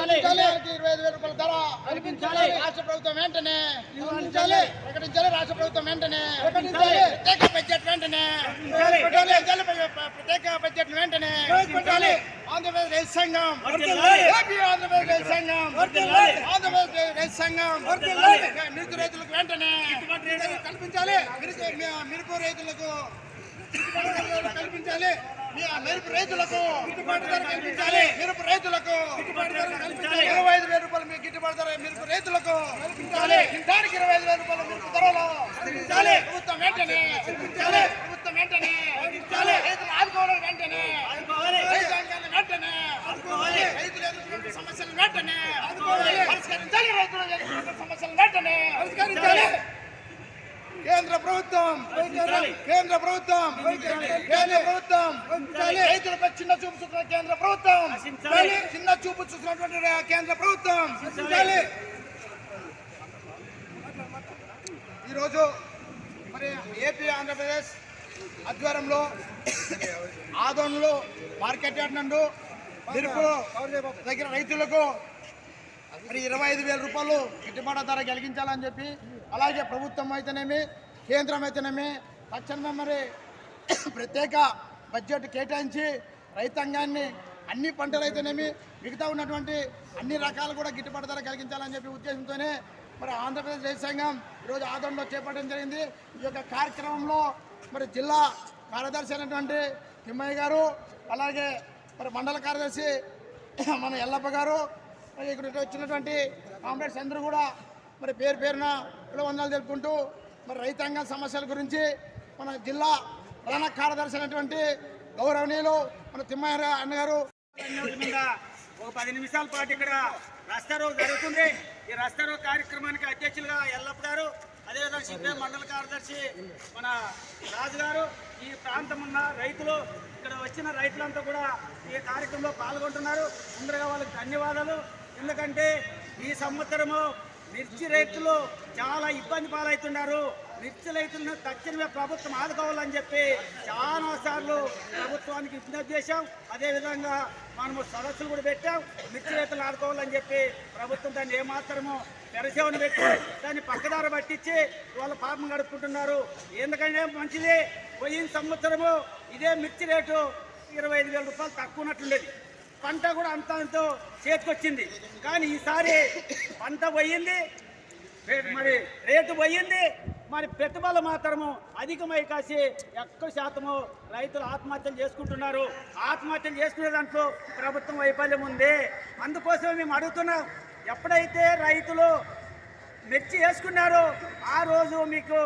ఇరవై ఐదు వేల రూపాయల ధర కల్పించాలి. రాష్ట్ర ప్రభుత్వం వెంటనే కల్పించాలి. ప్రకటించాలి రాష్ట్ర ప్రభుత్వం వెంటనే ప్రకటించాలి. ప్రత్యేక బడ్జెట్ వెంటనే. ప్రకటించాలి. ప్రత్యేక బడ్జెట్ వెంటనే ప్రకటించాలి. ఆంధ్రప్రదేశ్ రైతు సంఘం ఆంధ్రప్రదేశ్ రైతు సంఘం. ఆంధ్రప్రదేశ్ రైతు సంఘం. మిరుకు రైతులకు వెంటనే కల్పించాలి మిరుకు రైతులకు కల్పించాలి మెరుపు రైతులకు గిట్టుబాటు ధర కల్పించాలి. మిరప రైతులకు గిట్టుబాటు ధర కల్పించాలి. ఇరవై ఐదు వేల రూపాయలు మీ గిట్టుబాటు ధర మిరప రైతులకు కల్పించాలి. ఇంటానికి ఇరవై ఐదు వేల రూపాయల మిరప ధరలు. కల్పించాలి. ప్రభుత్వం వెంటనే కల్పించాలి. ప్రభుత్వం వెంటనే కల్పించాలి. రైతులు ఆదుకోవడం వెంటనే ఆదుకోవాలి. రైతాంగాన్ని వెంటనే ఆదుకోవాలి. రైతులు ఎదుర్కొంటున్న సమస్యలు వెంటనే పరిష్కరించాలి. రైతులు ఎదుర్కొంటున్న సమస్యలు వెంటనే పరిష్కరించాలి. కేంద్ర ప్రభుత్వం. కేంద్ర ప్రభుత్వం. కేంద్ర ప్రభుత్వం. చిన్న చూపు చూస్తున్న కేంద్ర ప్రభుత్వం. చిన్న చూపు చూస్తున్నటువంటి కేంద్ర ప్రభుత్వం. ఈరోజు మరి ఏపీ ఆంధ్రప్రదేశ్ ఆధ్వర్యంలో ఆదోన్లో మార్కెట్ యార్డ్ నందు మిరుపు దగ్గర రైతులకు మరి ఇరవై ఐదు వేల రూపాయలు గిట్టుబాటు ధర కలిగించాలని చెప్పి అలాగే ప్రభుత్వం అయితేనేమి కేంద్రం అయితేనేమి తక్షణమే మరి ప్రత్యేక బడ్జెట్ కేటాయించి రైతాంగాన్ని అన్ని పంటలు అయితేనేమి మిగతా ఉన్నటువంటి అన్ని రకాలు కూడా గిట్టుబాటు ధర కలిగించాలని చెప్పి ఉద్దేశంతోనే మరి ఆంధ్రప్రదేశ్ రైతాంగం ఈరోజు ఆదరణలో చేపట్టడం జరిగింది. ఈ యొక్క కార్యక్రమంలో మరి జిల్లా కార్యదర్శి అయినటువంటి తిమ్మయ్య గారు అలాగే మరి మండల కార్యదర్శి మన ఎల్లప్ప గారు మరి ఇక్కడ వచ్చినటువంటి కామ్రేడ్స్ అందరూ కూడా మరి పేరు పేరున వందలు తెలుపుకుంటూ మరి రైతాంగ సమస్యల గురించి మన జిల్లా ప్రధాన కార్యదర్శి అయినటువంటి గౌరవనీయులు మన తిమ్మయ్య అన్నగారు. ఒక పది నిమిషాల పాటు ఇక్కడ రస్తారో జరుగుతుంది. ఈ రస్తారో కార్యక్రమానికి అధ్యక్షులుగా ఎల్లప్ప గారు అదేవిధంగా సిపిఎం మండల కార్యదర్శి మన రాజు గారు. ఈ ప్రాంతం ఉన్న రైతులు ఇక్కడ వచ్చిన రైతులంతా కూడా ఈ కార్యక్రమంలో పాల్గొంటున్నారు. ముందుగా వాళ్ళకి ధన్యవాదాలు. ఎందుకంటే ఈ సంవత్సరము మిర్చి రైతులు చాలా ఇబ్బంది పాలవుతున్నారు. మిర్చి రైతులను తక్షణమే ప్రభుత్వం ఆదుకోవాలని చెప్పి చాలా సార్లు ప్రభుత్వానికి విజ్ఞప్తి చేశాం. అదేవిధంగా మనము సదస్సులు కూడా పెట్టాం. మిర్చి రైతులను ఆదుకోవాలని చెప్పి ప్రభుత్వం దాన్ని ఏమాత్రము పెరసేవను పెట్టి దాన్ని పక్కదార పట్టించి వాళ్ళ పాపం గడుపుకుంటున్నారు. ఎందుకంటే మంచిది పోయిన సంవత్సరము ఇదే మిర్చి రేటు ఇరవై ఐదు వేల రూపాయలు తక్కువ ఉన్నట్లుండేది పంట కూడా అంత అంతో చేతికొచ్చింది. కానీ ఈసారి పంట పోయింది మరి రేటు పోయింది మరి పెట్టుబడులు మాత్రము అధికమై కాసి ఎక్కువ శాతము రైతులు ఆత్మహత్యలు చేసుకుంటున్నారు. ఆత్మహత్యలు చేసుకునే దాంట్లో ప్రభుత్వం వైఫల్యం ఉంది. అందుకోసం మేము అడుగుతున్నాం ఎప్పుడైతే రైతులు మిర్చి వేసుకున్నారో ఆ రోజు మీకు